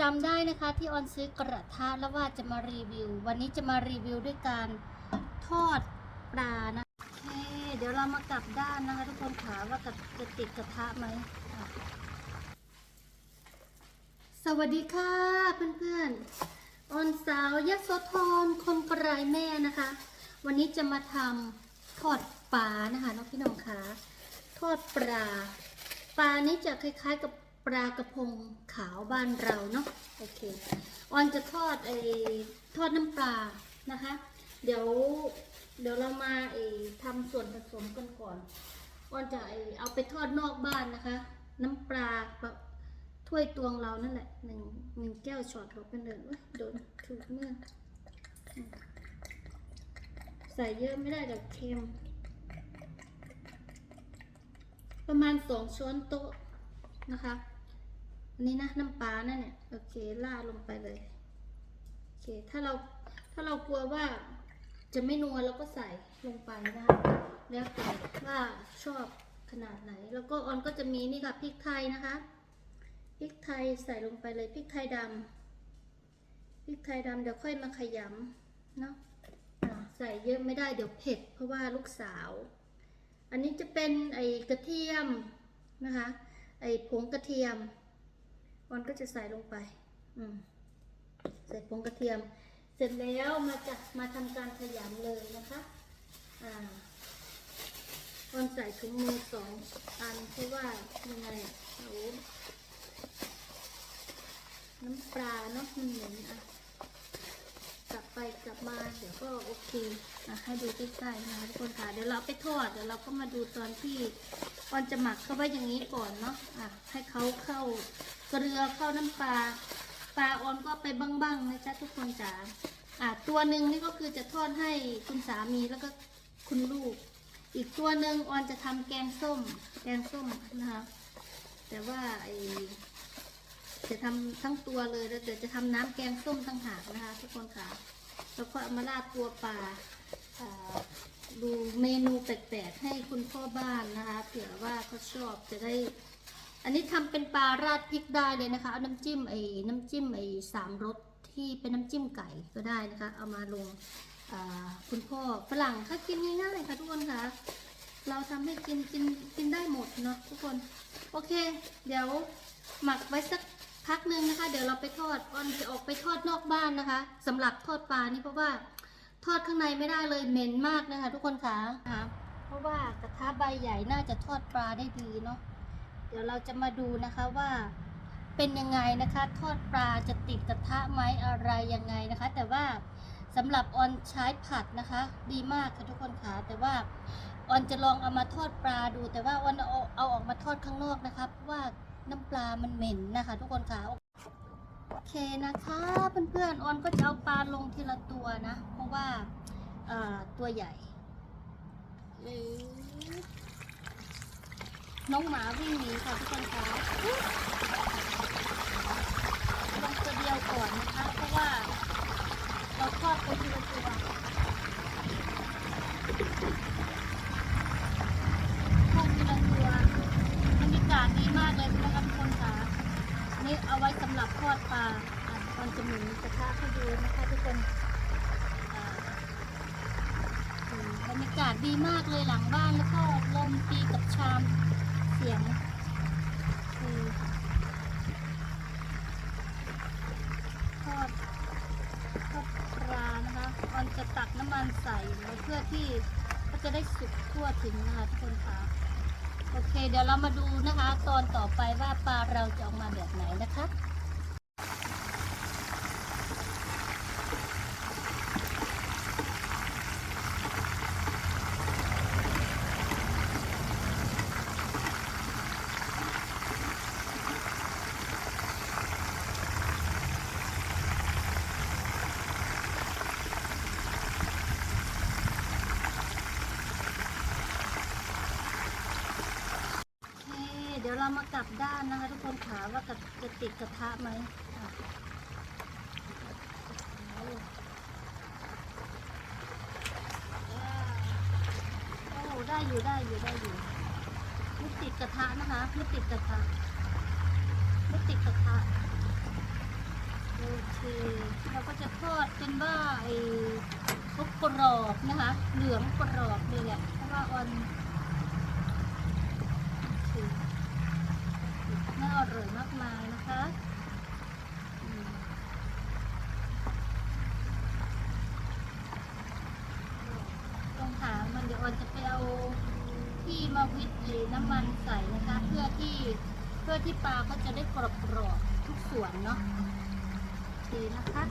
จำได้นะคะที่ออนซื้อกระทะแล้วว่าจะมารีวิว วันนี้จะมารีวิวด้วยการทอดปลานะโอเคเดี๋ยวเรามากลับด้านนะคะ ทุกคนขาว่าจะจะติดกระทะไหมสวัสดีค่ะเพื่อนๆออนสาวยโสธรคนไกลแม่นะคะ วันนี้จะมาทำทอดปลานะคะน้องพี่น้องขาทอดปลาปลานี้จะคล้ายๆกับ ลากระพงขาวบ้านเราเนาะโอเคออนจะทอดไอ้ทอดน้ำปลานะคะ เดี๋ยวเดี๋ยวเรามาไอ้ทำส่วนผสมกันก่อนออนจะไอ้เอาไปทอดนอกบ้านนะคะ น้ำปลาแบบถ้วยตวงเรานั่นแหละหนึ่งหนึ่งแก้วช็อตเขาเป็นเดินโดนถูกเมืออืมใส่เยอะไม่ได้เดี๋ยวเค็มประมาณสองช้อนโต๊ะนะคะ อันนี้นะน้ำปลานั่นเนี่ยโอเคล่าดลงไปเลยโอเคถ้าเราถ้าเรากลัวว่าจะไม่นัวเราก็ใส่ลงไปนะคะแล้วแต่ว่าชอบขนาดไหน แล้วก็ออนก็จะมีนี่ค่ะพริกไทยนะคะพริกไทยใส่ลงไปเลยพริกไทยดำพริกไทยดำเดี๋ยวค่อยมาขยำเนาะใส่เยอะไม่ได้เดี๋ยวเผ็ด เพราะว่าลูกสาว อันนี้จะเป็นไอ้กระเทียมนะคะ ไอ้ผงกระเทียม ออนก็จะใส่ลงไป อืมใส่ผงกระเทียม เสร็จแล้วมาจะมาทำการขยำเลยนะคะ อ่าออนใส่ถุงมือสองอันเพราะว่ายังไงอะโอ้น้ำปลาเนาะมันเหม็นอะกลับไปกลับมาเดี๋ยวก็โอเคอะให้ดูใกล้ๆนะคะทุกคนค่ะเดี๋ยวเราไปทอดเดี๋ยวเราก็มาดูตอนที่ออนจะหมักเข้าไว้อย่างนี้ก่อนเนาะอะให้เขาเข้า เกลือเข้าน้ำปลาปลาออนก็ไปบ้างๆนะจ๊ะทุกคนจ๋าอะตัวหนึ่งนี่ก็คือจะทอดให้คุณสามีแล้วก็คุณลูก อีกตัวหนึ่งออนจะทำแกงส้ม แกงส้มนะคะแต่ว่าไอจะทำทั้งตัวเลยแล้วเดี๋ยวจะทำน้ำแกงส้มต่างหากนะคะ ทุกคนค่ะแล้วก็เอามาราดตัวปลาอ่าดูเมนูแปลกๆให้คุณพ่อบ้านนะคะเผื่อว่าเขาชอบจะได้ อันนี้ทำเป็นปลาราดพริกได้เลยนะคะ เอาน้ำจิ้มไอ้น้ำจิ้มไอ้สามรสที่เป็นน้ำจิ้มไก่ก็ได้นะคะ เอามาลงคุณพ่อฝรั่งถ้ากินง่ายๆค่ะทุกคนค่ะ เราทำให้กินกินกินได้หมดเนาะทุกคน โอเค เดี๋ยวหมักไว้สักพักหนึ่งนะคะ เดี๋ยวเราไปทอดออนจะออกไปทอดนอกบ้านนะคะสำหรับทอดปลานี่เพราะว่าทอดข้างในไม่ได้เลยเหม็นมากนะคะ ทุกคนคะค่ะเพราะว่ากระทะใบใหญ่น่าจะทอดปลาได้ดีเนาะ เดี๋ยวเราจะมาดูนะคะว่าเป็นยังไงนะคะทอดปลาจะติดกระทะไหมอะไรยังไงนะคะ แต่ว่าสำหรับออนใช้ผัดนะคะ ดีมากค่ะทุกคนค่ะแต่ว่าออนจะลองเอามาทอดปลาดู แต่ว่าออนเอาเอาออกมาทอดข้างนอกนะคะเพราะว่าน้ำปลามันเหม็นนะคะ ทุกคนค่ะโอเคนะคะเพื่อนๆออนก็จะเอาปลาลงทีละตัวนะ เพราะว่าตัวใหญ่หรือ น้องหมาวิ่งหนีค่ะทุกคนค่ะลงตัวเดียวก่อนนะคะ เพราะว่าเราทอดไปทีละตัวทอดทีละตัวบรรยากาศดีมากเลยนะคะทุกคนคะนี่เอาไว้สำหรับทอดปลาตอนจะหมุนกระทะให้ดูนะคะทุกคนอ่าอืมบรรยากาศดีมากเลยหลังบ้านแล้วก็ลมตีกับชามเสียงอืมทอดทอดปลานะคะออนจะตักน้ำมันใส่เพื่อที่ก็จะได้สุกทั่วถึงนะคะทุกคนคะโอเค เดี๋ยวเรามาดูนะคะ ตอนต่อไปว่าปลาเราจะออกมาแบบไหนนะคะ โอเค เรามากลับด้านนะคะ ทุกคนขาว่าจะติดกระทะไหมโอ้ได้อยู่ได้อยู่ได้อยู่ไม่ติดกระทะนะคะไม่ติดกระทะไม่ติดกระทะโอเคเราก็จะทอดจนว่าไอ้กรอบนะคะ เหลืองกรอบเลยแหละเพราะว่าออนาอร่อย มากมายนะคะตรงหางมันเดี๋ยวออนจะไปเอาที่มาวิทหรือน้ำมันใส่นะคะ เพื่อที่เพื่อที่ปลาก็จะได้กรอบๆทุกส่วนเนาะดีนะคะ